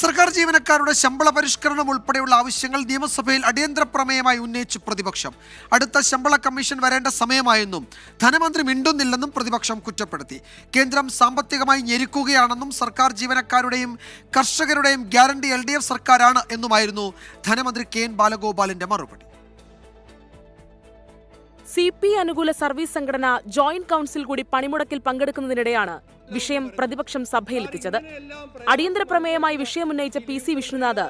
സർക്കാർ ജീവനക്കാരുടെ ശമ്പള പരിഷ്കരണം ഉൾപ്പെടെയുള്ള ആവശ്യങ്ങൾ നിയമസഭയിൽ അടിയന്തര പ്രമേയമായി ഉന്നയിച്ചു പ്രതിപക്ഷം. അടുത്ത ശമ്പള കമ്മീഷൻ വരേണ്ട സമയമായെന്നും ധനമന്ത്രി മിണ്ടുന്നില്ലെന്നും പ്രതിപക്ഷം കുറ്റപ്പെടുത്തി. കേന്ദ്രം സാമ്പത്തികമായി ഞെരുക്കുകയാണെന്നും സർക്കാർ ജീവനക്കാരുടെയും കർഷകരുടെയും ഗ്യാരണ്ടി എൽ സർക്കാരാണ് എന്നുമായിരുന്നു ധനമന്ത്രി കെ എൻ ബാലഗോപാലിന്റെ മറുപടി. സി പി അനുകൂല സർവീസ് സംഘടന ജോയിന്റ് കൗൺസിൽ കൂടി പണിമുടക്കിൽ പങ്കെടുക്കുന്നതിനിടെയാണ് വിഷയം പ്രതിപക്ഷം സഭയിലെത്തിച്ചത്. അടിയന്തര പ്രമേയമായി വിഷയം ഉന്നയിച്ച പി സി വിഷ്ണുനാഥ്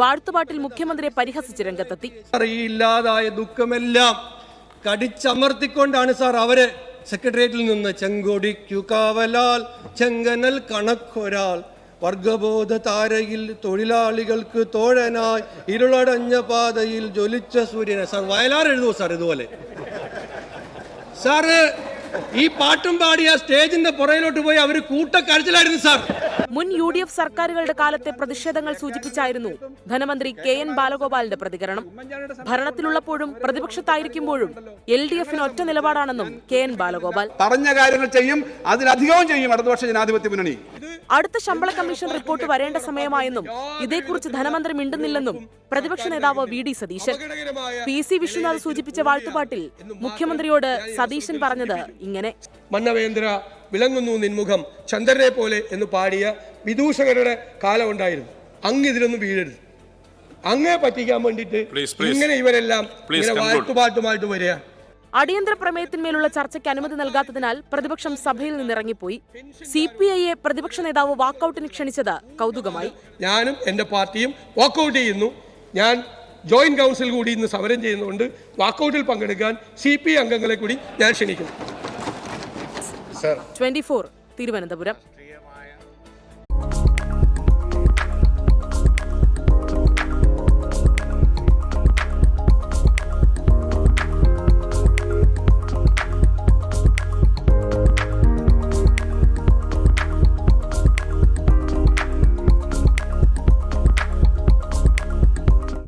വാഴ്ത്തുപാട്ടിൽ മുഖ്യമന്ത്രിയെ പരിഹസിച്ച് രംഗത്തെത്തി. അറിയില്ലാതായ ദുഃഖമെല്ലാം കടിച്ചമർത്തിക്കൊണ്ടാണ് സാർ അവർ സെക്രട്ടേറിയറ്റിൽ നിന്ന് ചെങ്കൊടിക്കു കാവലാൽ ചെങ്കനൽ കണക്കൊരാൾ വർഗബോധ താരയിൽ തൊഴിലാളികൾക്ക് തോഴനായി ഇരുളടഞ്ഞ പാതയിൽ ജ്വലിച്ച സൂര്യനെ. സാർ വയലാർ എഴുതുമോ സാർ ഇതുപോലെ? സാറ് ഈ പാട്ടും പാടി ആ സ്റ്റേജിന്റെ പുറയിലോട്ട് പോയി അവർ കൂട്ടക്കരച്ചിലായിരുന്നു സാർ. മുൻ യു ഡി എഫ് സർക്കാരുകളുടെ കാലത്തെ പ്രതിഷേധങ്ങൾ സൂചിപ്പിച്ചായിരുന്നു ധനമന്ത്രി കെ എൻ ബാലഗോപാലിന്റെ പ്രതികരണം. ഭരണത്തിലുള്ളപ്പോഴും പ്രതിപക്ഷത്തായിരിക്കുമ്പോഴും എൽ ഡി എഫിന് ഒറ്റ നിലപാടാണെന്നും കെ എൻ ബാലഗോപാൽ. പറഞ്ഞ കാര്യങ്ങൾ ചെയ്യും അതിലധികവും ചെയ്യും ഇടതുപക്ഷ ജനാധിപത്യ മുന്നണി. അടുത്ത ശമ്പള കമ്മീഷൻ റിപ്പോർട്ട് വരേണ്ട സമയമായെന്നും ഇതേക്കുറിച്ച് ധനമന്ത്രി മിണ്ടുന്നില്ലെന്നും പ്രതിപക്ഷ നേതാവ് V D Satheesan. P C Vishwanath സൂചിപ്പിച്ച വാഴ്ത്തുപാട്ടിൽ മുഖ്യമന്ത്രിയോട് സതീശൻ പറഞ്ഞത് ഇങ്ങനെ. മന്നവേന്ദ്ര വിളങ്ങുന്നു നിൻമുഖം ചന്ദ്രനെ പോലെ എന്ന് പാടിയ വിദൂഷകരുടെ കാലം ഉണ്ടായിരുന്നു. അങ്ങ് ഇതിലൊന്നും വീഴരുത്. അങ്ങേ പറ്റിക്കാൻ വേണ്ടിയിട്ട്. ഇങ്ങനെ ഇവരെല്ലാം ഇങ്ങനെ. വാഴ്ത്തുപാട്ടുമായിട്ട് വരിക. അടിയന്തര പ്രമേയത്തിന്മേലുള്ള ചർച്ചയ്ക്ക് അനുമതി നൽകാത്തതിനാൽ പ്രതിപക്ഷം സഭയിൽ നിന്നിറങ്ങിപ്പോയി. സി പി ഐയെ പ്രതിപക്ഷ നേതാവ് വാക്കൌട്ടിന് ക്ഷണിച്ചത് കൗതുകമായി. ഞാനും എന്റെ പാർട്ടിയും വാക്കൌട്ട് ചെയ്യുന്നു. ഞാൻ ജോയിന്റ് കൗൺസിൽ കൂടി ഇന്ന് സമരം ചെയ്യുന്നതുകൊണ്ട് വാക്കൌട്ടിൽ പങ്കെടുക്കാൻ സി പി അംഗങ്ങളെ കൂടി ഞാൻ ക്ഷണിക്കുന്നു. ട്വന്റി തിരുവനന്തപുരം.